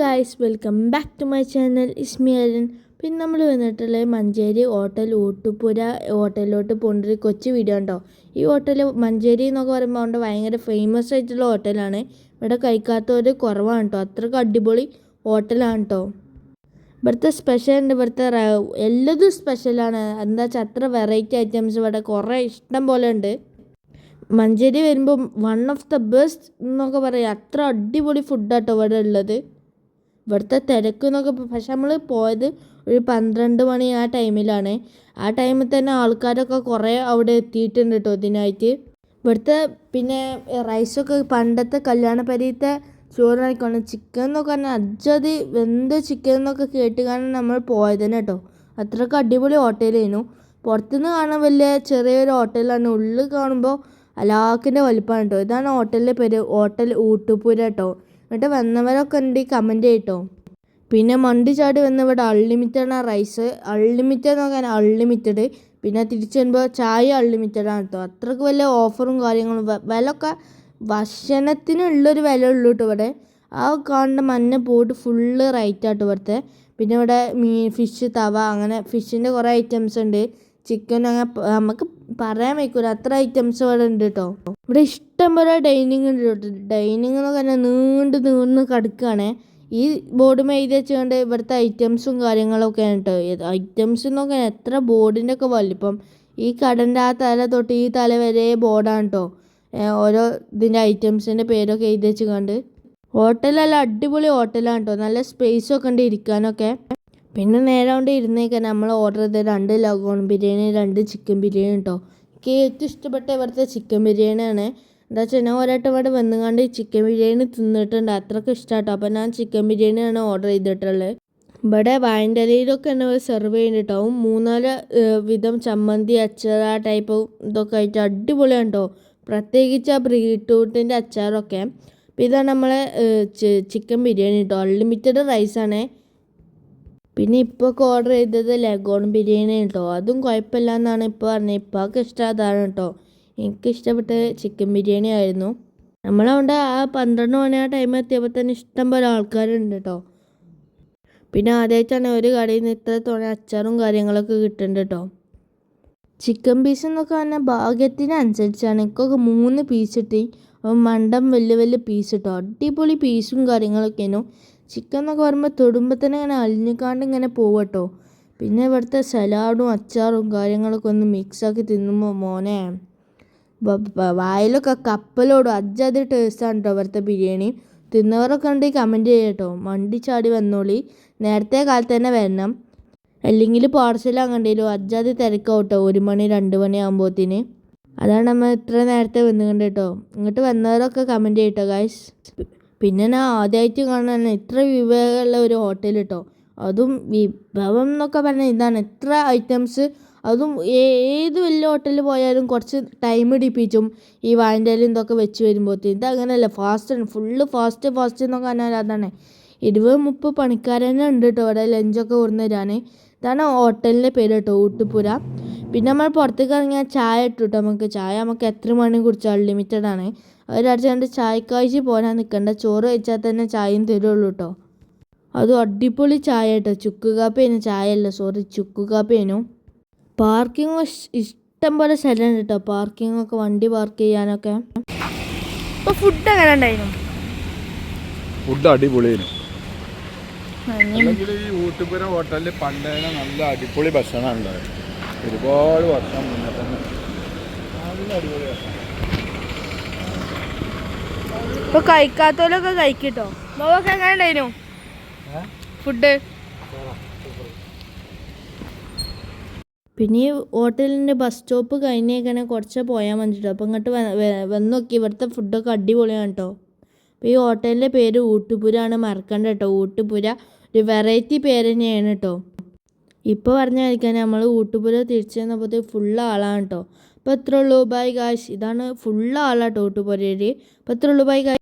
Guys welcome back to my channel ഇസ്മിയരൻ പിന്നെ നമ്മൾ വന്നിട്ടുള്ള മഞ്ചേരി ഹോട്ടൽ ഊട്ടുപുര ഹോട്ടലിലോട്ട് പോകേണ്ട ഒരു കൊച്ചു വീഡിയോ ഉണ്ടോ? ഈ ഹോട്ടൽ മഞ്ചേരി എന്നൊക്കെ പറയുമ്പോൾ അവിടെ ഭയങ്കര ഫേമസ് ആയിട്ടുള്ള ഹോട്ടലാണ്. ഇവിടെ കഴിക്കാത്തവർ കുറവാണ് കേട്ടോ. അത്രയ്ക്ക് അടിപൊളി ഹോട്ടലാണ് കേട്ടോ. ഇവിടുത്തെ സ്പെഷ്യൽ ഉണ്ട്. ഇവിടുത്തെ എല്ലതും സ്പെഷ്യലാണ് എന്താ വെച്ചാൽ അത്ര വെറൈറ്റി ഐറ്റംസ് ഇവിടെ കുറേ ഇഷ്ടം പോലെ ഉണ്ട്. മഞ്ചേരി വരുമ്പോൾ വൺ ഓഫ് ദ ബെസ്റ്റ് എന്നൊക്കെ പറയാം. അത്ര അടിപൊളി ഫുഡാട്ടോ ഇവിടെ ഉള്ളത്. ഇവിടുത്തെ തിരക്ക് എന്നൊക്കെ പക്ഷെ നമ്മൾ പോയത് ഒരു പന്ത്രണ്ട് മണി ആ ടൈമിലാണ്. ആ ടൈമിൽ തന്നെ ആൾക്കാരൊക്കെ കുറേ അവിടെ എത്തിയിട്ടുണ്ട് കേട്ടോ ഇതിനായിട്ട്. ഇവിടുത്തെ പിന്നെ റൈസൊക്കെ പണ്ടത്തെ കല്യാണ പരീത്തെ ചോറായിക്കോണം ചിക്കൻ എന്നൊക്കെ പറഞ്ഞാൽ അജ്ജതി വെന്ത ചിക്കൻ എന്നൊക്കെ കേട്ട് കാണാൻ നമ്മൾ പോയതന്നെ കേട്ടോ. അത്രയ്ക്ക് അടിപൊളി ഹോട്ടലായിരുന്നു. പുറത്തുനിന്ന് കാണാൻ വലിയ ചെറിയൊരു ഹോട്ടലാണ്. ഉള്ളിൽ കാണുമ്പോൾ അലാക്കിന്റെ വലിപ്പമാണ് കേട്ടോ. ഇതാണ് ഹോട്ടലിന്റെ പേര്. ഹോട്ടൽ ഊട്ടുപുര കേട്ടോ. എന്നിട്ട് വന്നവരൊക്കെ ഉണ്ട് കമന്റ് ചെയ്യട്ടോ പിന്നെ മണ്ടി ചാടി വന്ന ഇവിടെ അൺലിമിറ്റഡ് ആണ് റൈസ് അൺലിമിറ്റഡ് പറഞ്ഞാൽ അൺലിമിറ്റഡ് പിന്നെ തിരിച്ചു വരുമ്പോൾ ചായ അൺലിമിറ്റഡ് ആണ് കേട്ടോ. അത്രയ്ക്ക് വലിയ ഓഫറും കാര്യങ്ങളും വെ- വില ഒക്കെ ഭക്ഷണത്തിനുള്ളൊരു വില ഉള്ളൂ കേട്ടോ ഇവിടെ. ആ കാണുന്ന മഞ്ഞ പോയിട്ട് ഫുള്ള് റൈറ്റ് ആട്ടോ ഇവിടുത്തെ. പിന്നെ ഇവിടെ മീൻ ഫിഷ് തവ അങ്ങനെ ഫിഷിന്റെ കുറേ ഐറ്റംസ് ഉണ്ട്. ചിക്കൻ അങ്ങനെ നമുക്ക് പറയാൻ വയ്ക്കൂല. അത്ര ഐറ്റംസ് ഇവിടെ ഉണ്ട് കേട്ടോ ഇവിടെ ഇഷ്ടം പോലെ ഡൈനിങ് ഉണ്ട് കേട്ടോ ഡൈനിങ് എന്നൊക്കെ പറഞ്ഞാൽ നീണ്ട് നീണ്ട് കിടക്കുകയാണ് ഈ ബോർഡ് എഴുതി വെച്ചുകൊണ്ട് ഇവിടുത്തെ ഐറ്റംസും കാര്യങ്ങളൊക്കെയാണ് കേട്ടോ ഐറ്റംസ് എന്നൊക്കെ എത്ര ബോർഡിന്റെ ഒക്കെ വലിപ്പം. ഈ കടന്റെ ആ തല തൊട്ട് ഈ തല വരെ ബോർഡാണ് കേട്ടോ ഓരോ ഇതിന്റെ ഐറ്റംസിന്റെ പേരൊക്കെ എഴുതി വെച്ച് കണ്ട് ഹോട്ടലെല്ലാം അടിപൊളി ഹോട്ടലാണ് കേട്ടോ നല്ല സ്പേസൊക്കെ ഉണ്ട് ഇരിക്കാനൊക്കെ. പിന്നെ നേരെ കൊണ്ട് ഇരുന്നേക്കാൻ നമ്മൾ ഓർഡർ ചെയ്ത രണ്ട് ലഗോൺ ബിരിയാണി രണ്ട് ചിക്കൻ ബിരിയാണി കേട്ടോ എനിക്ക് ഏറ്റവും ഇഷ്ടപ്പെട്ട ഇവിടുത്തെ ചിക്കൻ ബിരിയാണിയാണ് എന്താ വെച്ചാൽ ഞാൻ ഒരാട്ടം ഇവിടെ വന്നുകൊണ്ട് ചിക്കൻ ബിരിയാണി തിന്നിട്ടുണ്ട്. അത്രയ്ക്ക് ഇഷ്ടമാട്ടോ അപ്പോൾ ഞാൻ ചിക്കൻ ബിരിയാണിയാണ് ഓർഡർ ചെയ്തിട്ടുള്ളത്. ഇവിടെ വായന്റലയിലൊക്കെ തന്നെ സെർവ് ചെയ്യുന്നുണ്ടാവും മൂന്നാൽ വിധം ചമ്മന്തി അച്ചാർ ആ ടൈപ്പ് ഇതൊക്കെ ആയിട്ട് അടിപൊളിയാണ് കേട്ടോ പ്രത്യേകിച്ച് ആ ബീട്രൂട്ടിന്റെ അച്ചാറൊക്കെ. അപ്പോൾ ഇതാണ് നമ്മളെ ചിക്കൻ ബിരിയാണി കേട്ടോ അൺലിമിറ്റഡ് റൈസാണ് പിന്നെ ഇപ്പോൾ ഒക്കെ ഓർഡർ ചെയ്തത് ലഗോൺ ബിരിയാണി കേട്ടോ അതും കുഴപ്പമില്ല എന്നാണ് ഇപ്പോൾ പറഞ്ഞത് ഇപ്പൊക്കെ ഇഷ്ടം അതാണ് കേട്ടോ എനിക്ക് ഇഷ്ടപ്പെട്ട ചിക്കൻ ബിരിയാണി ആയിരുന്നു. നമ്മളവിടെ ആ പന്ത്രണ്ട് മണി ആ ടൈം എത്തിയപ്പോൾ തന്നെ ഇഷ്ടം പോലെ ആൾക്കാരുണ്ട് കേട്ടോ പിന്നെ ആദ്യമായിട്ടാണ് ഒരു കടയിൽ നിന്ന് ഇത്ര തോന്നെ അച്ചാറും കാര്യങ്ങളൊക്കെ കിട്ടുന്നുണ്ട് കേട്ടോ ചിക്കൻ പീസ് എന്നൊക്കെ പറഞ്ഞാൽ ഭാഗ്യത്തിനനുസരിച്ചാണ് എനിക്കൊക്കെ മൂന്ന് പീസ് കിട്ടി. അപ്പം മണ്ടം വലിയ വലിയ പീസ് കിട്ടും അടിപൊളി പീസും കാര്യങ്ങളൊക്കെയായിരുന്നു. ചിക്കൻ എന്നൊക്കെ പറയുമ്പോൾ തൊടുമ്പോൾ തന്നെ ഇങ്ങനെ അലിഞ്ഞിക്കാണ്ട് ഇങ്ങനെ പോവട്ടോ. കേട്ടോ പിന്നെ ഇവിടുത്തെ സലാഡും അച്ചാറും കാര്യങ്ങളൊക്കെ ഒന്ന് മിക്സാക്കി തിന്നുമ്പോൾ മോനെ വായിലൊക്കെ കപ്പലോടും അജ്ജാതി ടേസ്റ്റാണ് കേട്ടോ ഇവിടുത്തെ ബിരിയാണി. തിന്നവരൊക്കെ ഉണ്ടെങ്കിൽ കമന്റ് ചെയ്യട്ടോ. മണ്ടി ചാടി വന്നോളി. നേരത്തെ കാലത്ത് തന്നെ വരണം. അല്ലെങ്കിൽ പാർസൽ അങ്ങണ്ടേലും അജ്ജാതി തിരക്കാവട്ടോ. കേട്ടോ ഒരു മണി രണ്ട് മണി ആകുമ്പോഴത്തേന് അതാണ് നമ്മൾ ഇത്ര നേരത്തെ വന്നുകൊണ്ട് കേട്ടോ ഇങ്ങോട്ട് വന്നവരൊക്കെ കമന്റ് ചെയ്യട്ടോ ഗായ്സ് പിന്നെ ഞാൻ ആദ്യമായിട്ട് കാണാൻ ഇത്ര വിഭവമുള്ള ഒരു ഹോട്ടൽ കേട്ടോ അതും വിഭവം എന്നൊക്കെ പറഞ്ഞാൽ ഇതാണ്. ഇത്ര ഐറ്റംസ് അതും ഏത് വലിയ ഹോട്ടലിൽ പോയാലും കുറച്ച് ടൈം ഇടിപ്പിച്ചും ഈ വായന്റെലും ഇതൊക്കെ വെച്ച് വരുമ്പോഴത്തേക്കും. ഇത് അങ്ങനെയല്ല ഫാസ്റ്റ് ഫുള്ള് ഫാസ്റ്റ് ഫാസ്റ്റ് എന്നൊക്കെ പറഞ്ഞാൽ അതാണ്. ഇരുപത് മുപ്പത് പണിക്കാരനെ ഉണ്ട് കേട്ടോ ഇവിടെ ലഞ്ചൊക്കെ കൊടുന്നു തരാൻ ഇതാണ് ഹോട്ടലിന്റെ പേര് കേട്ടോ ഊട്ടുപുര. പിന്നെ നമ്മൾ പുറത്തേക്ക് ഇറങ്ങിയാൽ ചായ ഇട്ടു കേട്ടോ നമുക്ക്. ചായ നമുക്ക് എത്ര മണി കുടിച്ചാൽ അൺലിമിറ്റഡ് ആണ്. ഒരാഴ്ച ചായ ചായക്കാഴ്ച പോരാൻ നിൽക്കണ്ട ചോറ് വെച്ചാൽ തന്നെ ചായയും തരുള്ളൂ കേട്ടോ അതും അടിപൊളി ചായ കേട്ടോ ചുക്ക് കാപ്പിയേനു ചായ അല്ല സോറി ചുക്ക് കാപ്പിയേനു പാർക്കിംഗ് ഇഷ്ടം പോലെ സ്ഥലമുണ്ട് കേട്ടോ പാർക്കിംഗ് ഒക്കെ വണ്ടി പാർക്ക് ചെയ്യാനൊക്കെ. ഫുഡ് എങ്ങനെ ഉണ്ടായിരുന്നു? ഫുഡ് അടിപൊളിയായിരുന്നു. അല്ലെങ്കിൽ ഈ ഊട്ടുപുര ഹോട്ടലിൽ പണ്ടേ നല്ല അടിപൊളി ഭക്ഷണമാണ് ഉണ്ടായത്. ഒരുപാട് വർഷം മുന്നേ തന്നെ. നല്ല അടിപൊളി ഭക്ഷണം. ഇപ്പൊ കഴിക്കാത്തവരൊക്കെ കഴിക്കട്ടോ. ബോബൊക്കെ എങ്ങനെ ഉണ്ടായിരുന്നു ഫുഡ്? പിന്നെ ഈ ഹോട്ടലിന്റെ ബസ് സ്റ്റോപ്പ് കഴിഞ്ഞേക്കണെ കുറച്ച് പോയാൽ മതിട്ടോ. അപ്പോൾ ഇങ്ങോട്ട് വന്ന് നോക്കി ഇവിടുത്തെ ഫുഡൊക്കെ അടിപൊളിയാണ് കേട്ടോ അപ്പോൾ ഈ ഹോട്ടലിന്റെ പേര് ഊട്ടുപുരാണ് മറക്കണ്ട കേട്ടോ ഊട്ടുപുര ഒരു വെറൈറ്റി പേര് തന്നെയാണ് കേട്ടോ ഇപ്പോൾ പറഞ്ഞ കഴിക്കാൻ നമ്മൾ ഊട്ടുപുര തിരിച്ചു വന്നപ്പോഴത്തേ ഫുള്ള് ആളാണ് കേട്ടോ അപ്പോൾ ഇത്രേ ഉള്ളൂ ബൈ ഗായ്സ് ഇതാണ് ഫുള്ള് ആളാട്ടോ ഊട്ടുപുരയിൽ അപ്പോൾ ഇത്രേ ഉള്ളൂ ബൈ ഗായ്